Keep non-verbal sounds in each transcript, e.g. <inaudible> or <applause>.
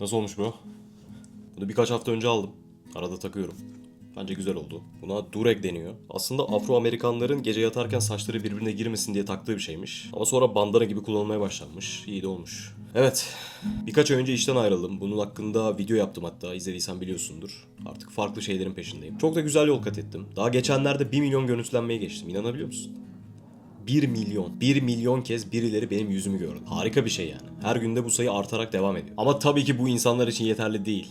Nasıl olmuş bu? Bunu birkaç hafta önce aldım. Arada takıyorum. Bence güzel oldu. Buna dureg deniyor. Aslında Afro Amerikanların gece yatarken saçları birbirine girmesin diye taktığı bir şeymiş. Ama sonra bandana gibi kullanılmaya başlanmış. İyi de olmuş. Evet. Birkaç ay önce işten ayrıldım. Bunun hakkında video yaptım hatta. İzlediysen biliyorsundur. Artık farklı şeylerin peşindeyim. Çok da güzel yol kat ettim. Daha geçenlerde 1 milyon görüntülenmeye geçtim. İnanabiliyor musun? 1 milyon. 1 milyon kez birileri benim yüzümü gördü. Harika bir şey yani. Her günde bu sayı artarak devam ediyor. Ama tabii ki bu insanlar için yeterli değil.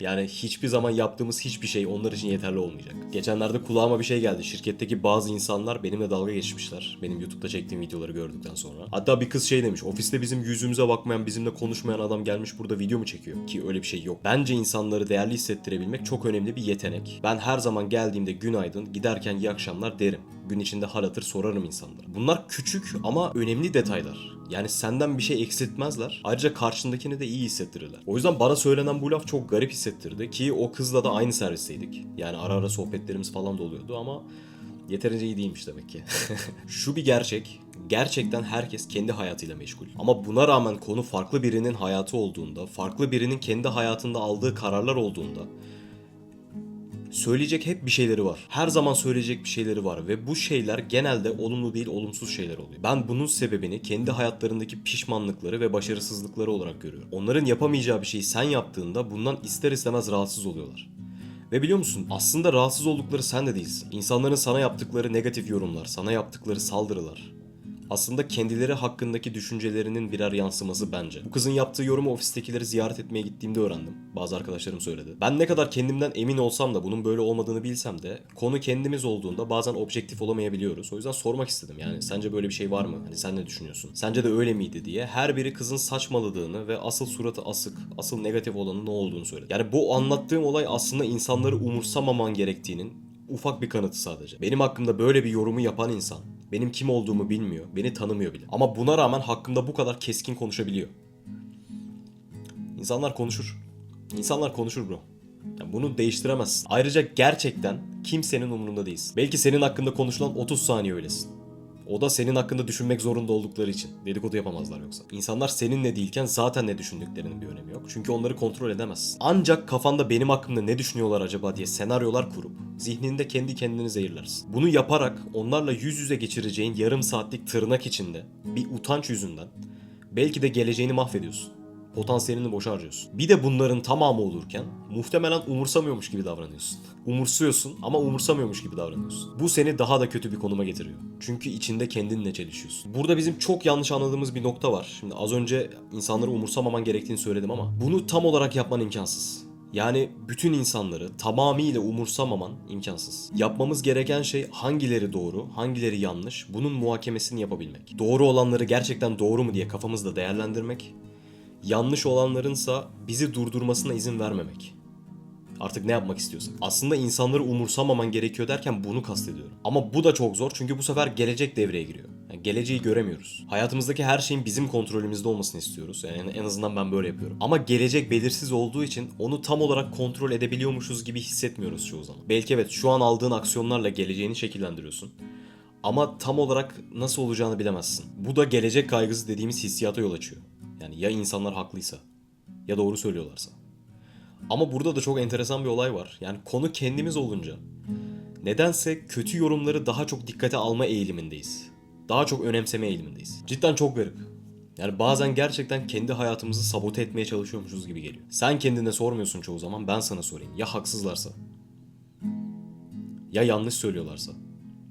Yani hiçbir zaman yaptığımız hiçbir şey onlar için yeterli olmayacak. Geçenlerde kulağıma bir şey geldi. Şirketteki bazı insanlar benimle dalga geçmişler. Benim YouTube'da çektiğim videoları gördükten sonra. Hatta bir kız şey demiş. Ofiste bizim yüzümüze bakmayan, bizimle konuşmayan adam gelmiş burada video mu çekiyor? Ki öyle bir şey yok. Bence insanları değerli hissettirebilmek çok önemli bir yetenek. Ben her zaman geldiğimde günaydın, giderken iyi akşamlar derim. Gün içinde hal hatır sorarım insanlara. Bunlar küçük ama önemli detaylar. Yani senden bir şey eksiltmezler. Ayrıca karşındakini de iyi hissettirirler. O yüzden bana söylenen bu laf çok garip hissettirdi ki o kızla da aynı servisteydik. Yani ara ara sohbetlerimiz falan da oluyordu ama yeterince iyi değilmiş demek ki. <laughs> Şu bir gerçek. Gerçekten herkes kendi hayatıyla meşgul. Ama buna rağmen konu farklı birinin hayatı olduğunda, farklı birinin kendi hayatında aldığı kararlar olduğunda söyleyecek hep bir şeyleri var. Her zaman söyleyecek bir şeyleri var ve bu şeyler genelde olumlu değil olumsuz şeyler oluyor. Ben bunun sebebini kendi hayatlarındaki pişmanlıkları ve başarısızlıkları olarak görüyorum. Onların yapamayacağı bir şeyi sen yaptığında bundan ister istemez rahatsız oluyorlar. Ve biliyor musun aslında rahatsız oldukları sen de değilsin. İnsanların sana yaptıkları negatif yorumlar, sana yaptıkları saldırılar, aslında kendileri hakkındaki düşüncelerinin birer yansıması bence. Bu kızın yaptığı yorumu ofistekileri ziyaret etmeye gittiğimde öğrendim. Bazı arkadaşlarım söyledi. Ben ne kadar kendimden emin olsam da bunun böyle olmadığını bilsem de konu kendimiz olduğunda bazen objektif olamayabiliyoruz. O yüzden sormak istedim. Yani sence böyle bir şey var mı? Hani sen ne düşünüyorsun? Sence de öyle miydi diye her biri kızın saçmaladığını ve asıl suratı asık, asıl negatif olanın ne olduğunu söyledi. Yani bu anlattığım olay aslında insanları umursamaman gerektiğinin ufak bir kanıtı sadece. Benim hakkımda böyle bir yorumu yapan insan benim kim olduğumu bilmiyor, beni tanımıyor bile. Ama buna rağmen hakkımda bu kadar keskin konuşabiliyor. İnsanlar konuşur. İnsanlar konuşur bro. Yani bunu değiştiremezsin. Ayrıca gerçekten kimsenin umurunda değilsin. Belki senin hakkında konuşulan 30 saniye öylesin. O da senin hakkında düşünmek zorunda oldukları için. Dedikodu yapamazlar yoksa. İnsanlar seninle değilken zaten ne düşündüklerinin bir önemi yok. Çünkü onları kontrol edemezsin. Ancak kafanda benim hakkımda ne düşünüyorlar acaba diye senaryolar kurup zihninde kendi kendini zehirlersin. Bunu yaparak onlarla yüz yüze geçireceğin yarım saatlik tırnak içinde bir utanç yüzünden belki de geleceğini mahvediyorsun potansiyelini boşa harcıyorsun. Bir de bunların tamamı olurken muhtemelen umursamıyormuş gibi davranıyorsun. <laughs> Umursuyorsun ama umursamıyormuş gibi davranıyorsun. Bu seni daha da kötü bir konuma getiriyor. Çünkü içinde kendinle çelişiyorsun. Burada bizim çok yanlış anladığımız bir nokta var. Şimdi az önce insanları umursamaman gerektiğini söyledim ama bunu tam olarak yapman imkansız. Yani bütün insanları tamamıyla umursamaman imkansız. Yapmamız gereken şey hangileri doğru, hangileri yanlış bunun muhakemesini yapabilmek. Doğru olanları gerçekten doğru mu diye kafamızda değerlendirmek yanlış olanlarınsa bizi durdurmasına izin vermemek. Artık ne yapmak istiyorsan. Aslında insanları umursamaman gerekiyor derken bunu kastediyorum. Ama bu da çok zor çünkü bu sefer gelecek devreye giriyor. Yani geleceği göremiyoruz. Hayatımızdaki her şeyin bizim kontrolümüzde olmasını istiyoruz. Yani en azından ben böyle yapıyorum. Ama gelecek belirsiz olduğu için onu tam olarak kontrol edebiliyormuşuz gibi hissetmiyoruz çoğu zaman. Belki evet şu an aldığın aksiyonlarla geleceğini şekillendiriyorsun. Ama tam olarak nasıl olacağını bilemezsin. Bu da gelecek kaygısı dediğimiz hissiyata yol açıyor. Yani ya insanlar haklıysa ya doğru söylüyorlarsa. Ama burada da çok enteresan bir olay var. Yani konu kendimiz olunca nedense kötü yorumları daha çok dikkate alma eğilimindeyiz. Daha çok önemseme eğilimindeyiz. Cidden çok garip. Yani bazen gerçekten kendi hayatımızı sabote etmeye çalışıyormuşuz gibi geliyor. Sen kendine sormuyorsun çoğu zaman ben sana sorayım. Ya haksızlarsa? Ya yanlış söylüyorlarsa?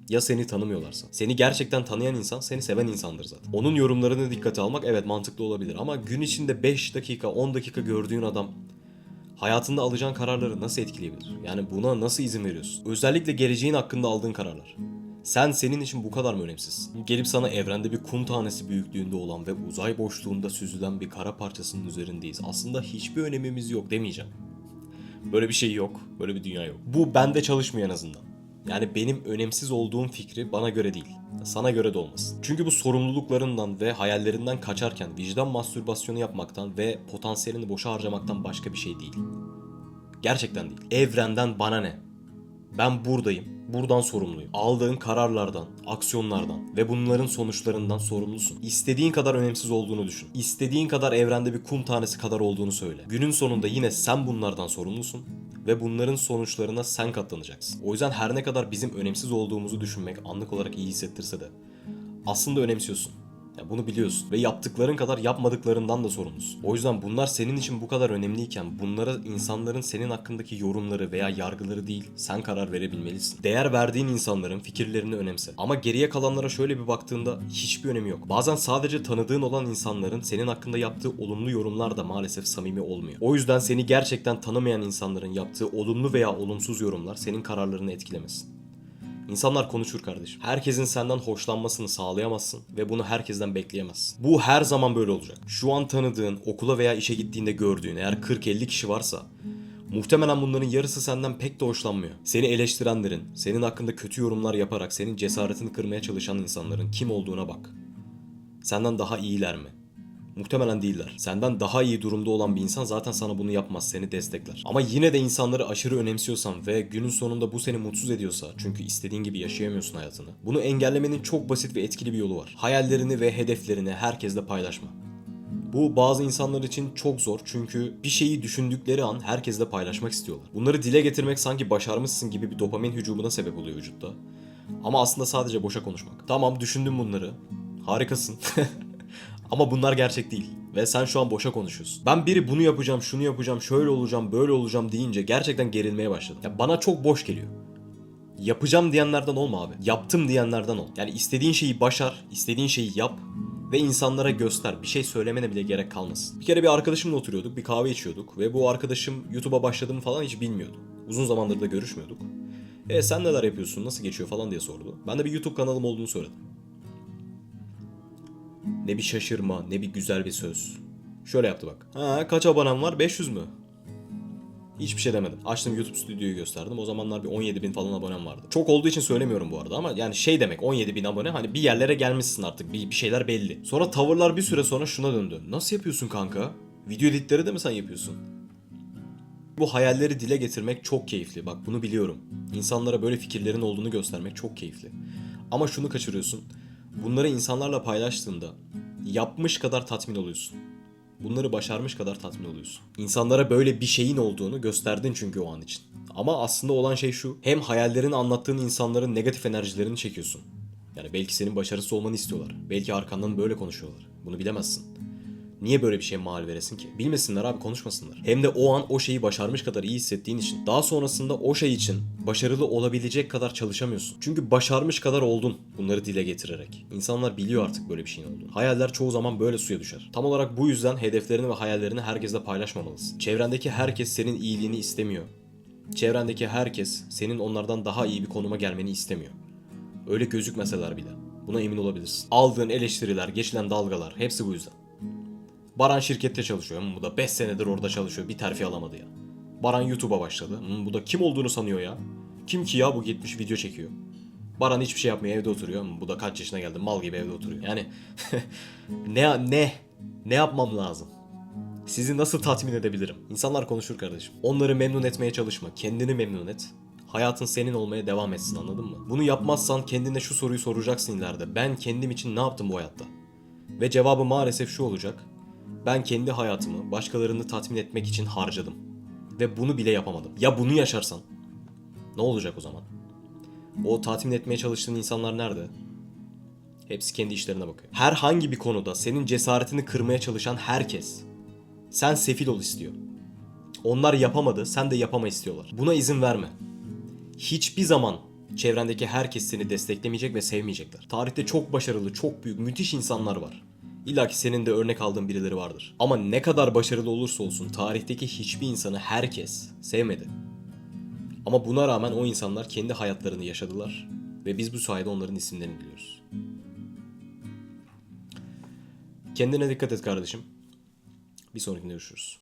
Ya seni tanımıyorlarsa. Seni gerçekten tanıyan insan seni seven insandır zaten. Onun yorumlarını dikkate almak evet mantıklı olabilir ama gün içinde 5 dakika 10 dakika gördüğün adam hayatında alacağın kararları nasıl etkileyebilir? Yani buna nasıl izin veriyorsun? Özellikle geleceğin hakkında aldığın kararlar. Sen senin için bu kadar mı önemsiz? Gelip sana evrende bir kum tanesi büyüklüğünde olan ve uzay boşluğunda süzülen bir kara parçasının üzerindeyiz. Aslında hiçbir önemimiz yok demeyeceğim. Böyle bir şey yok. Böyle bir dünya yok. Bu bende çalışmıyor en azından. Yani benim önemsiz olduğum fikri bana göre değil. Sana göre de olmasın. Çünkü bu sorumluluklarından ve hayallerinden kaçarken vicdan mastürbasyonu yapmaktan ve potansiyelini boşa harcamaktan başka bir şey değil. Gerçekten değil. Evrenden bana ne? Ben buradayım buradan sorumluyum. Aldığın kararlardan, aksiyonlardan ve bunların sonuçlarından sorumlusun. İstediğin kadar önemsiz olduğunu düşün. İstediğin kadar evrende bir kum tanesi kadar olduğunu söyle. Günün sonunda yine sen bunlardan sorumlusun ve bunların sonuçlarına sen katlanacaksın. O yüzden her ne kadar bizim önemsiz olduğumuzu düşünmek anlık olarak iyi hissettirse de aslında önemsiyorsun. Ya bunu biliyorsun ve yaptıkların kadar yapmadıklarından da sorumlusun. O yüzden bunlar senin için bu kadar önemliyken bunlara insanların senin hakkındaki yorumları veya yargıları değil sen karar verebilmelisin. Değer verdiğin insanların fikirlerini önemse. Ama geriye kalanlara şöyle bir baktığında hiçbir önemi yok. Bazen sadece tanıdığın olan insanların senin hakkında yaptığı olumlu yorumlar da maalesef samimi olmuyor. O yüzden seni gerçekten tanımayan insanların yaptığı olumlu veya olumsuz yorumlar senin kararlarını etkilemesin. İnsanlar konuşur kardeşim. Herkesin senden hoşlanmasını sağlayamazsın ve bunu herkesten bekleyemezsin. Bu her zaman böyle olacak. Şu an tanıdığın, okula veya işe gittiğinde gördüğün eğer 40-50 kişi varsa muhtemelen bunların yarısı senden pek de hoşlanmıyor. Seni eleştirenlerin, senin hakkında kötü yorumlar yaparak senin cesaretini kırmaya çalışan insanların kim olduğuna bak. Senden daha iyiler mi? Muhtemelen değiller. Senden daha iyi durumda olan bir insan zaten sana bunu yapmaz, seni destekler. Ama yine de insanları aşırı önemsiyorsan ve günün sonunda bu seni mutsuz ediyorsa çünkü istediğin gibi yaşayamıyorsun hayatını. Bunu engellemenin çok basit ve etkili bir yolu var. Hayallerini ve hedeflerini herkesle paylaşma. Bu bazı insanlar için çok zor çünkü bir şeyi düşündükleri an herkesle paylaşmak istiyorlar. Bunları dile getirmek sanki başarmışsın gibi bir dopamin hücumuna sebep oluyor vücutta. Ama aslında sadece boşa konuşmak. Tamam düşündüm bunları. Harikasın. <laughs> Ama bunlar gerçek değil. Ve sen şu an boşa konuşuyorsun. Ben biri bunu yapacağım, şunu yapacağım, şöyle olacağım, böyle olacağım deyince gerçekten gerilmeye başladım. Ya bana çok boş geliyor. Yapacağım diyenlerden olma abi. Yaptım diyenlerden ol. Yani istediğin şeyi başar, istediğin şeyi yap ve insanlara göster. Bir şey söylemene bile gerek kalmasın. Bir kere bir arkadaşımla oturuyorduk, bir kahve içiyorduk ve bu arkadaşım YouTube'a başladığımı falan hiç bilmiyordu. Uzun zamandır da görüşmüyorduk. E sen neler yapıyorsun, nasıl geçiyor falan diye sordu. Ben de bir YouTube kanalım olduğunu söyledim. Ne bir şaşırma, ne bir güzel bir söz. Şöyle yaptı bak. Ha kaç abonem var? 500 mü? Hiçbir şey demedim. Açtım YouTube stüdyoyu gösterdim. O zamanlar bir 17 bin falan abonem vardı. Çok olduğu için söylemiyorum bu arada ama yani şey demek 17 bin abone hani bir yerlere gelmişsin artık. Bir, bir şeyler belli. Sonra tavırlar bir süre sonra şuna döndü. Nasıl yapıyorsun kanka? Video editleri de mi sen yapıyorsun? Bu hayalleri dile getirmek çok keyifli. Bak bunu biliyorum. İnsanlara böyle fikirlerin olduğunu göstermek çok keyifli. Ama şunu kaçırıyorsun. Bunları insanlarla paylaştığında yapmış kadar tatmin oluyorsun. Bunları başarmış kadar tatmin oluyorsun. İnsanlara böyle bir şeyin olduğunu gösterdin çünkü o an için. Ama aslında olan şey şu. Hem hayallerini anlattığın insanların negatif enerjilerini çekiyorsun. Yani belki senin başarısız olmanı istiyorlar. Belki arkandan böyle konuşuyorlar. Bunu bilemezsin. Niye böyle bir şeye mal veresin ki? Bilmesinler abi konuşmasınlar. Hem de o an o şeyi başarmış kadar iyi hissettiğin için daha sonrasında o şey için başarılı olabilecek kadar çalışamıyorsun. Çünkü başarmış kadar oldun bunları dile getirerek. İnsanlar biliyor artık böyle bir şeyin olduğunu. Hayaller çoğu zaman böyle suya düşer. Tam olarak bu yüzden hedeflerini ve hayallerini herkesle paylaşmamalısın. Çevrendeki herkes senin iyiliğini istemiyor. Çevrendeki herkes senin onlardan daha iyi bir konuma gelmeni istemiyor. Öyle gözükmeseler bile. Buna emin olabilirsin. Aldığın eleştiriler, geçilen dalgalar hepsi bu yüzden. Baran şirkette çalışıyor. Hmm, bu da 5 senedir orada çalışıyor. Bir terfi alamadı ya. Baran YouTube'a başladı. Hmm, bu da kim olduğunu sanıyor ya. Kim ki ya bu gitmiş video çekiyor. Baran hiçbir şey yapmıyor evde oturuyor. Hmm, bu da kaç yaşına geldi mal gibi evde oturuyor. Yani <laughs> ne ne ne yapmam lazım? Sizi nasıl tatmin edebilirim? İnsanlar konuşur kardeşim. Onları memnun etmeye çalışma. Kendini memnun et. Hayatın senin olmaya devam etsin anladın mı? Bunu yapmazsan kendine şu soruyu soracaksın ileride. Ben kendim için ne yaptım bu hayatta? Ve cevabı maalesef şu olacak. Ben kendi hayatımı başkalarını tatmin etmek için harcadım. Ve bunu bile yapamadım. Ya bunu yaşarsan? Ne olacak o zaman? O tatmin etmeye çalıştığın insanlar nerede? Hepsi kendi işlerine bakıyor. Herhangi bir konuda senin cesaretini kırmaya çalışan herkes sen sefil ol istiyor. Onlar yapamadı, sen de yapama istiyorlar. Buna izin verme. Hiçbir zaman çevrendeki herkes seni desteklemeyecek ve sevmeyecekler. Tarihte çok başarılı, çok büyük, müthiş insanlar var. İlla ki senin de örnek aldığın birileri vardır. Ama ne kadar başarılı olursa olsun tarihteki hiçbir insanı herkes sevmedi. Ama buna rağmen o insanlar kendi hayatlarını yaşadılar ve biz bu sayede onların isimlerini biliyoruz. Kendine dikkat et kardeşim. Bir sonrakinde görüşürüz.